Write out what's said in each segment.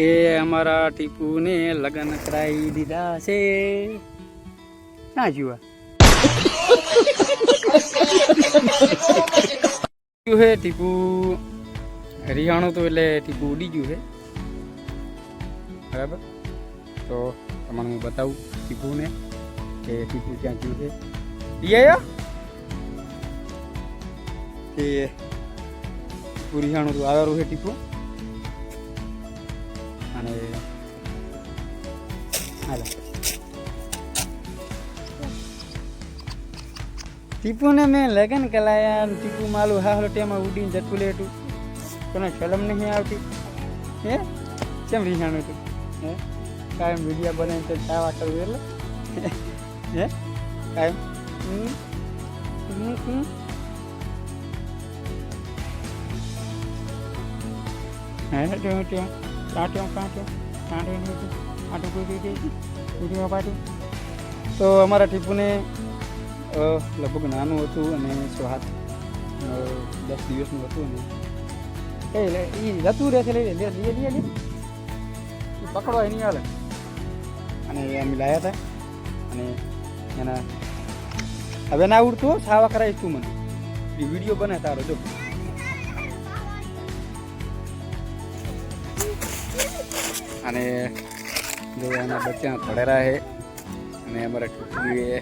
કે અમારા ટીપુને લગ્ન કરાવી દીધા છે. ક્યાં જુઓ. હે ટીપુ રિહાણું તો એટલે ટીપુ ઉડી ગયું છે. બરાબર? તો તમને હું બતાવું ટીપુને કે ટીપુ ક્યાં ગયું છે. આવ્યો કે ટીપુ રિહાણું તો આવેલું છે ટીપુ. અને હાલો. ટીપુને મેં લગન કરાયા ટીપુ માલું હાલો ટેમાં ઉડીને જતું લેટું તને શરમ નહીં આવતી? હે? કેમ રીહાણું તું હે? કાયમ વીડિયો બનાવીને તો ચાવા કરવું એટલે? હે? કાયમ? હમ? હે ટ્યો ટ્યો કાટ્યો કાટ્યો કાટ્યો આટું કોઈ વીડિયો પાટું તો અમારા ટીપુને લગભગ નાનું હતું અને સ્વાદ દસ દિવસનું હતું ને એ એ જતું રહે છે લઈ લે લે લઈએ લે. પકડવા નહીં હાલે. અને અમે લાયા હતા અને એના, હવે ના ઉડતું સાવા કરાવીશ તું મને. એ વીડિયો બને તારો, જો. અને જો એના બચ્ચા પડેલા છે અને અમારા ટૂંકીએ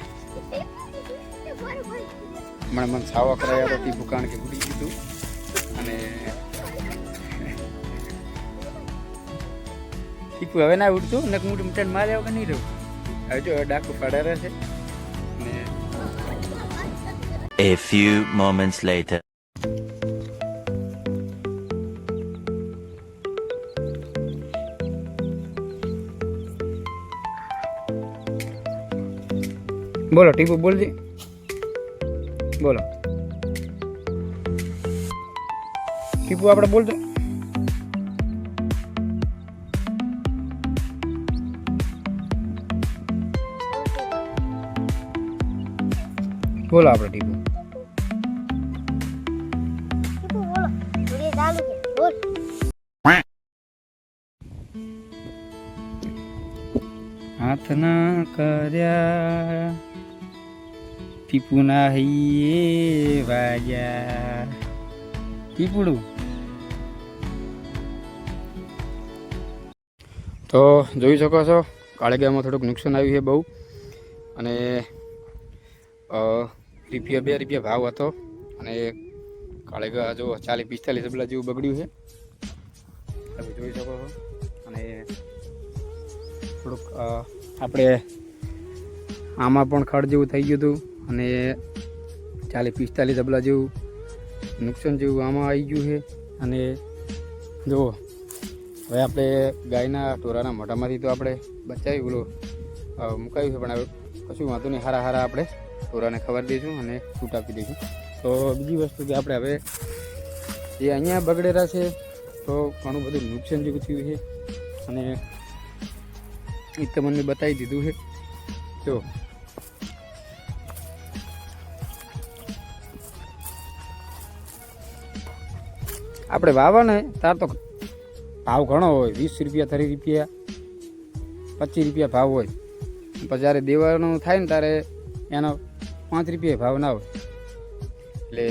મને મને સાવા કરાયા તો ટીપુ કારણ કે ઉડી ગયું અને ટીપુ હવે ના ઉડતું ને હું મીટર માર્યા વગર નહીં રહું. હવે જો ડાકુ પાડેલા છે. ને A few moments later. બોલો ટીપુ બોલજે. બોલો. ટીપુ આપણે બોલજો. બોલો આપણે ટીપુ. હાથ કર્યા. ટીપુના હૈયે વાગ્યા પીપળું તો જોઈ શકો છો કાળેગામાં થોડુંક નુકસાન આવ્યું છે બહુ. અને રૂપિયા બે રૂપિયા ભાવ હતો. અને કાળેગા જો ચાલીસ પિસ્તાલીસ રૂપિયા જેવું બગડ્યું છે. તમે જોઈ શકો છો. અને થોડુંક આપણે આમાં પણ ખડ જેવું થઈ ગયું હતું. અને ચાલીસ, પિસ્તાલીસ તબલા જેવું નુકસાન જેવું આમાં આવી ગયું છે. અને જુઓ, હવે આપણે ગાયના ટોરાના મોઢામાંથી તો આપણે બચાવી બોલો મુકાયું છે, પણ હવે કશું વાંધો નહીં. હારા હારા આપણે ટોરાને ખબર દઈશું અને છૂટ આપી દઈશું. તો બીજી વસ્તુ કે આપણે હવે જે અહીંયા બગડેલા છે, તો ઘણું બધું નુકસાન જેવું થયું છે. અને એ તમને બતાવી દીધું છે. જો આપણે વાવા ને તાર તો ભાવ ઘણો હોય, વીસ રૂપિયા ત્રીસ રૂપિયા, પચીસ રૂપિયા ભાવ હોય. પછી જ્યારે દેવાનું થાય ને ત્યારે એનો પાંચ રૂપિયા ભાવ ના હોય. એટલે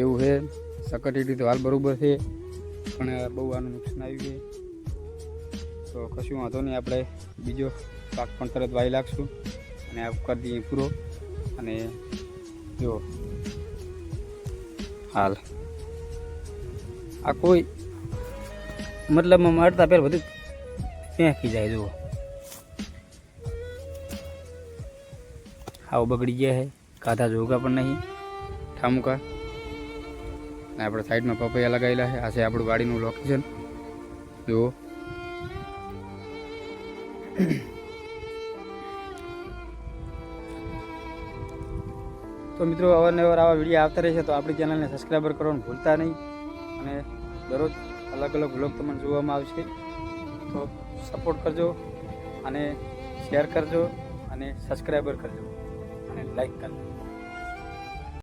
એવું છે સકટીટી તો હાલ બરોબર છે, પણ બહુ આનું નુકસાન આવ્યું છે. તો કશું વાંધો નહીં, આપણે બીજો પાક પણ તરત વાવી લાગશું અને આ કરી દઈએ પૂરો. અને જો, હાલ. આ કોઈ મતલબમાં મારતા પહેલાં બધું ફેંકી જાય, જુઓ. આવું બગડી ગયા છે કાધા જોગા પણ નહીં. ઠામુકા. આપણે સાઈડમાં પપૈયા લગાવેલા છે આ છે આપણું વાડીનું લોકેશન જુઓ. તો મિત્રો અવારનવાર આવા વીડિયો આવતા રહેશે તો આપણી ચેનલને સબસ્ક્રાઈબર કરવાનું ભૂલતા નહીં. અને દરરોજ અલગ અલગ વ્લોગ તમને જોવામાં આવશે તો સપોર્ટ કરજો અને શેર કરજો અને સબસ્ક્રાઈબર કરજો અને લાઈક કરજો.